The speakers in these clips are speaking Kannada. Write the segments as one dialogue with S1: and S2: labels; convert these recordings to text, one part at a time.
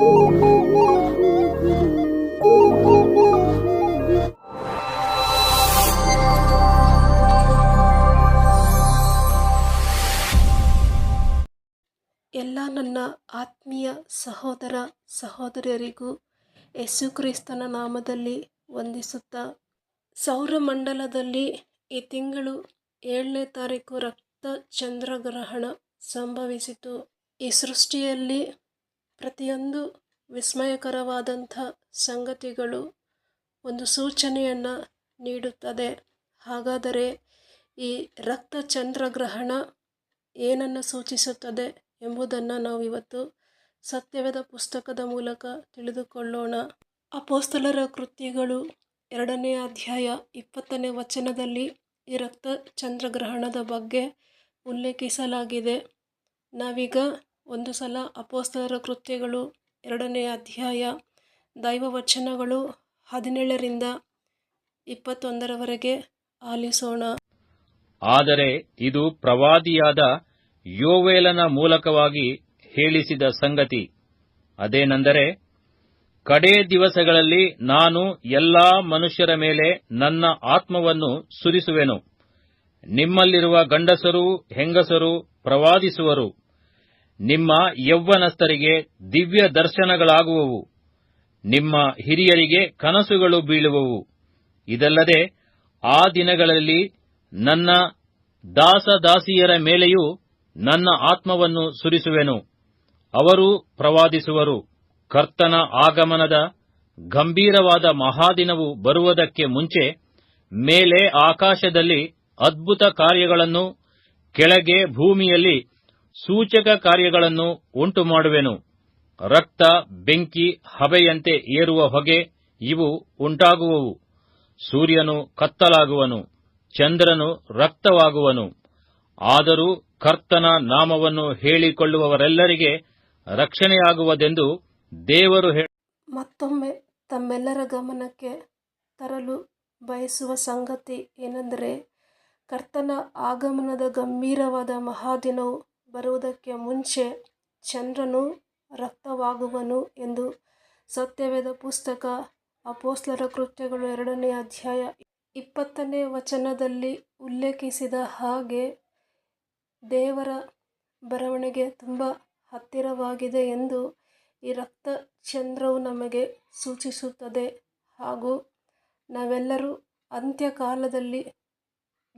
S1: ಎಲ್ಲ ನನ್ನ ಆತ್ಮೀಯ ಸಹೋದರ ಸಹೋದರಿಯರಿಗೂ ಯೇಸುಕ್ರಿಸ್ತನ ನಾಮದಲ್ಲಿ ವಂದಿಸುತ್ತಾ ಸೌರಮಂಡಲದಲ್ಲಿ ಈ ತಿಂಗಳು ಏಳನೇ ತಾರೀಕು ರಕ್ತ ಚಂದ್ರಗ್ರಹಣ ಸಂಭವಿಸಿತು. ಈ ಸೃಷ್ಟಿಯಲ್ಲಿ ಪ್ರತಿಯೊಂದು ವಿಸ್ಮಯಕರವಾದಂಥ ಸಂಗತಿಗಳು ಒಂದು ಸೂಚನೆಯನ್ನು ನೀಡುತ್ತದೆ. ಹಾಗಾದರೆ ಈ ರಕ್ತ ಚಂದ್ರಗ್ರಹಣ ಏನನ್ನು ಸೂಚಿಸುತ್ತದೆ ಎಂಬುದನ್ನು ನಾವು ಇವತ್ತು ಸತ್ಯವೇದ ಪುಸ್ತಕದ ಮೂಲಕ ತಿಳಿದುಕೊಳ್ಳೋಣ. ಅಪೋಸ್ತಲರ ಕೃತ್ಯಗಳು ಎರಡನೇ ಅಧ್ಯಾಯ ಇಪ್ಪತ್ತನೇ ವಚನದಲ್ಲಿ ಈ ರಕ್ತ ಚಂದ್ರಗ್ರಹಣದ ಬಗ್ಗೆ ಉಲ್ಲೇಖಿಸಲಾಗಿದೆ. ನಾವೀಗ ಒಂದು ಸಲ ಅಪೋಸ್ತಲರ ಕೃತ್ಯಗಳು ಎರಡನೇ ಅಧ್ಯಾಯ, ದೈವವಚನಗಳು ಹದಿನೇಳರಿಂದ ಇಪ್ಪತ್ತೊಂದರವರೆಗೆ ಆಲಿಸೋಣ.
S2: ಆದರೆ ಇದು ಪ್ರವಾದಿಯಾದ ಯೋವೇಲನ ಮೂಲಕವಾಗಿ ಹೇಳಿಸಿದ ಸಂಗತಿ. ಅದೇನೆಂದರೆ, ಕಡೇ ದಿವಸಗಳಲ್ಲಿ ನಾನು ಎಲ್ಲಾ ಮನುಷ್ಯರ ಮೇಲೆ ನನ್ನ ಆತ್ಮವನ್ನು ಸುರಿಸುವೆನು. ನಿಮ್ಮಲ್ಲಿರುವ ಗಂಡಸರು, ಹೆಂಗಸರು ಪ್ರವಾದಿಸುವರು. ನಿಮ್ಮ ಯೌವನಸ್ಥರಿಗೆ ದಿವ್ಯ ದರ್ಶನಗಳಾಗುವವು. ನಿಮ್ಮ ಹಿರಿಯರಿಗೆ ಕನಸುಗಳು ಬೀಳುವವು. ಇದಲ್ಲದೆ ಆ ದಿನಗಳಲ್ಲಿ ನನ್ನ ದಾಸದಾಸಿಯರ ಮೇಲೆಯೂ ನನ್ನ ಆತ್ಮವನ್ನು ಸುರಿಸುವೆನು. ಅವರು ಪ್ರವಾದಿಸುವರು. ಕರ್ತನ ಆಗಮನದ ಗಂಭೀರವಾದ ಮಹಾದಿನವು ಬರುವುದಕ್ಕೆ ಮುಂಚೆ ಮೇಲೆ ಆಕಾಶದಲ್ಲಿ ಅದ್ಭುತ ಕಾರ್ಯಗಳನ್ನು ಕೆಳಗೆ ಭೂಮಿಯಲ್ಲಿ ಸೂಚಕ ಕಾರ್ಯಗಳನ್ನು ಉಂಟು ಮಾಡುವೆನು. ರಕ್ತ, ಬೆಂಕಿ, ಹಬೆಯಂತೆ ಏರುವ ಹೊಗೆ ಇವು ಉಂಟಾಗುವವು. ಸೂರ್ಯನು ಕತ್ತಲಾಗುವನು, ಚಂದ್ರನು ರಕ್ತವಾಗುವನು. ಆದರೂ ಕರ್ತನ ನಾಮವನ್ನು ಹೇಳಿಕೊಳ್ಳುವವರೆಲ್ಲರಿಗೆ ರಕ್ಷಣೆಯಾಗುವುದೆಂದು ದೇವರು ಹೇಳ
S1: ಮತ್ತೊಮ್ಮೆ ತಮ್ಮೆಲ್ಲರ ಗಮನಕ್ಕೆ ತರಲು ಬಯಸುವ ಸಂಗತಿ ಏನೆಂದರೆ, ಕರ್ತನ ಆಗಮನದ ಗಂಭೀರವಾದ ಮಹಾದಿನವು ಬರುವುದಕ್ಕೆ ಮುಂಚೆ ಚಂದ್ರನು ರಕ್ತವಾಗುವನು ಎಂದು ಸತ್ಯವೇದ ಪುಸ್ತಕ ಅಪೋಸ್ಲರ ಕೃತ್ಯಗಳು ಎರಡನೇ ಅಧ್ಯಾಯ ಇಪ್ಪತ್ತನೇ ವಚನದಲ್ಲಿ ಉಲ್ಲೇಖಿಸಿದ ಹಾಗೆ ದೇವರ ಬರವಣಿಗೆ ತುಂಬ ಹತ್ತಿರವಾಗಿದೆ ಎಂದು ಈ ರಕ್ತ ಚಂದ್ರವು ನಮಗೆ ಸೂಚಿಸುತ್ತದೆ. ಹಾಗೂ ನಾವೆಲ್ಲರೂ ಅಂತ್ಯಕಾಲದಲ್ಲಿ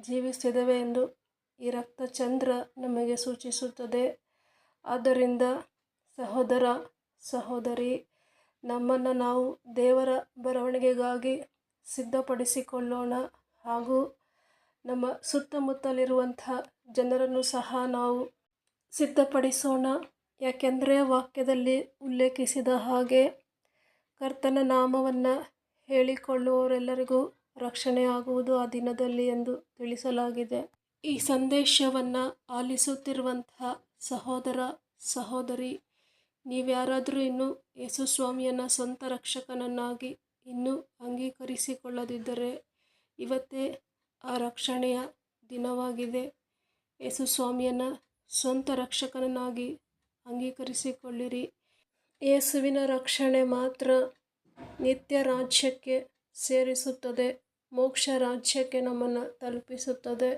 S1: ಜೀವಿಸಿದ್ದೇವೆ ಎಂದು ಈ ರಕ್ತ ಚಂದ್ರ ನಮಗೆ ಸೂಚಿಸುತ್ತದೆ. ಆದ್ದರಿಂದ ಸಹೋದರ, ಸಹೋದರಿ, ನಮ್ಮನ್ನು ನಾವು ದೇವರ ಬರವಣಿಗೆಗಾಗಿ ಸಿದ್ಧಪಡಿಸಿಕೊಳ್ಳೋಣ. ಹಾಗೂ ನಮ್ಮ ಸುತ್ತಮುತ್ತಲಿರುವಂಥ ಜನರನ್ನು ಸಹ ನಾವು ಸಿದ್ಧಪಡಿಸೋಣ. ಯಾಕೆಂದರೆ ವಾಕ್ಯದಲ್ಲಿ ಉಲ್ಲೇಖಿಸಿದ ಹಾಗೆ ಕರ್ತನ ನಾಮವನ್ನು ಹೇಳಿಕೊಳ್ಳುವವರೆಲ್ಲರಿಗೂ ರಕ್ಷಣೆ ಆಗುವುದು ಆ ದಿನದಲ್ಲಿ ಎಂದು ತಿಳಿಸಲಾಗಿದೆ. ಈ ಸಂದೇಶವನ್ನು ಆಲಿಸುತ್ತಿರುವಂತಹ ಸಹೋದರ, ಸಹೋದರಿ, ನೀವ್ಯಾರಾದರೂ ಇನ್ನೂ ಯೇಸು ಸ್ವಾಮಿಯನ್ನು ಸ್ವಂತ ರಕ್ಷಕನನ್ನಾಗಿ ಇನ್ನೂ ಅಂಗೀಕರಿಸಿಕೊಳ್ಳದಿದ್ದರೆ ಇವತ್ತೇ ಆ ರಕ್ಷಣೆಯ ದಿನವಾಗಿದೆ. ಯೇಸು ಸ್ವಾಮಿಯನ್ನು ಸ್ವಂತ ರಕ್ಷಕನನ್ನಾಗಿ ಅಂಗೀಕರಿಸಿಕೊಳ್ಳಿರಿ. ಯೇಸುವಿನ ರಕ್ಷಣೆ ಮಾತ್ರ ನಿತ್ಯ ರಾಜ್ಯಕ್ಕೆ ಸೇರಿಸುತ್ತದೆ, ಮೋಕ್ಷ ರಾಜ್ಯಕ್ಕೆ ನಮ್ಮನ್ನು ತಲುಪಿಸುತ್ತದೆ.